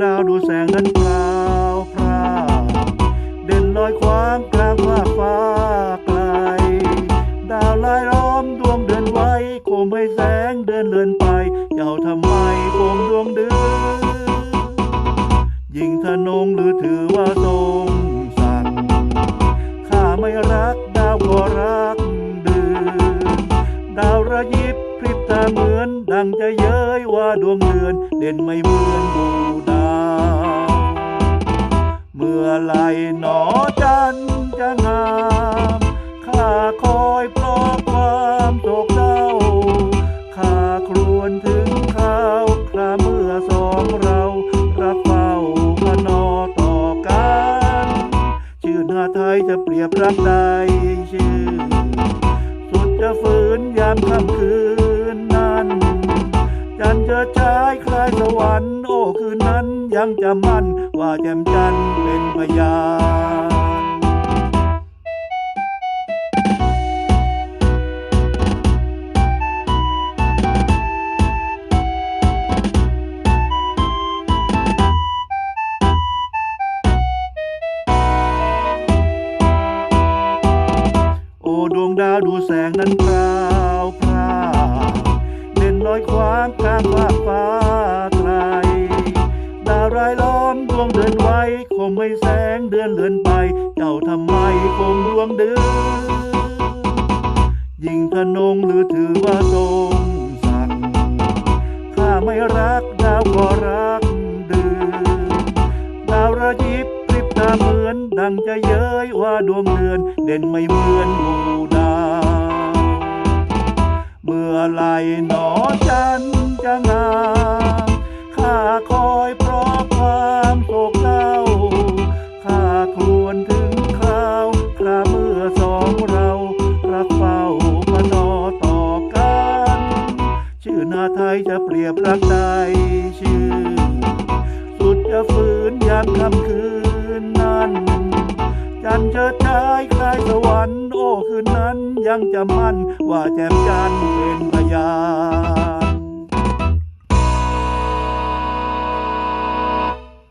ดาวดูแสงนั้นเปล่าวพราเด่นลอยคว้างกลางฟ้าฟ้าไกล ดาวลายล้อมดวงเดือนไว้โคมให้แสงเดินเลือนไป เจ้าทำไมโคมดวงเดือนยิ่งทะนงหรือถือว่าตรงสั่งข้าไม่รักดาวก็รักเดือนดาวระยิบพริบตาเหมือน ดังจะเย้ยว่าดวงเดือน เด่นไม่เหมือนบูดา คอยปลอบความโศกเศร้าข้าครวญถึงข่าวคราเมื่อสองเรารักเฝ้าพนอต่อกัน ชื่อหน้าไทยจะเปรียบรักใดชื่อ สุดจะฝืนยามค่ำคืนนั้น จันจะฉายคลายสวรรค์โอ้คืนนั้นยังจะมั่นว่าแจ่มจันเป็นพยาน วงดาวดูแสงนั้นพราวพราวเด่นลอยควางกลางฟ้าฟ้าไกลดาวรายล้อมดวงเดือนไว้คงไม่แสงเดือนเลือนไป เจ้าทำไมคงดวงเดือนยิ่งทนงหรือถือว่าทรงสั่งข้าไม่รักดาวก็รักเดือนดาวระยิบพริบตาเหมือนดังจะเย้ยว่าดวงเดือน เด่นไม่เหมือนหมู่ ไหรหนอจันจะงามข้าคอยเพราะความโศกเศร้าข้าครวญถึงคราวคราเมื่อสองเรารักเฝ้าพนอต่อกัน ชื่อนาไทยจะเปรียบรักใดชื่อ สุดจะฝืนยามค่ำคืน จันทร์เชิดชายคล้ายสวรรค์โอ้คืนนั้นยังจะมั่นว่าแจ่มจันเป็นพยาน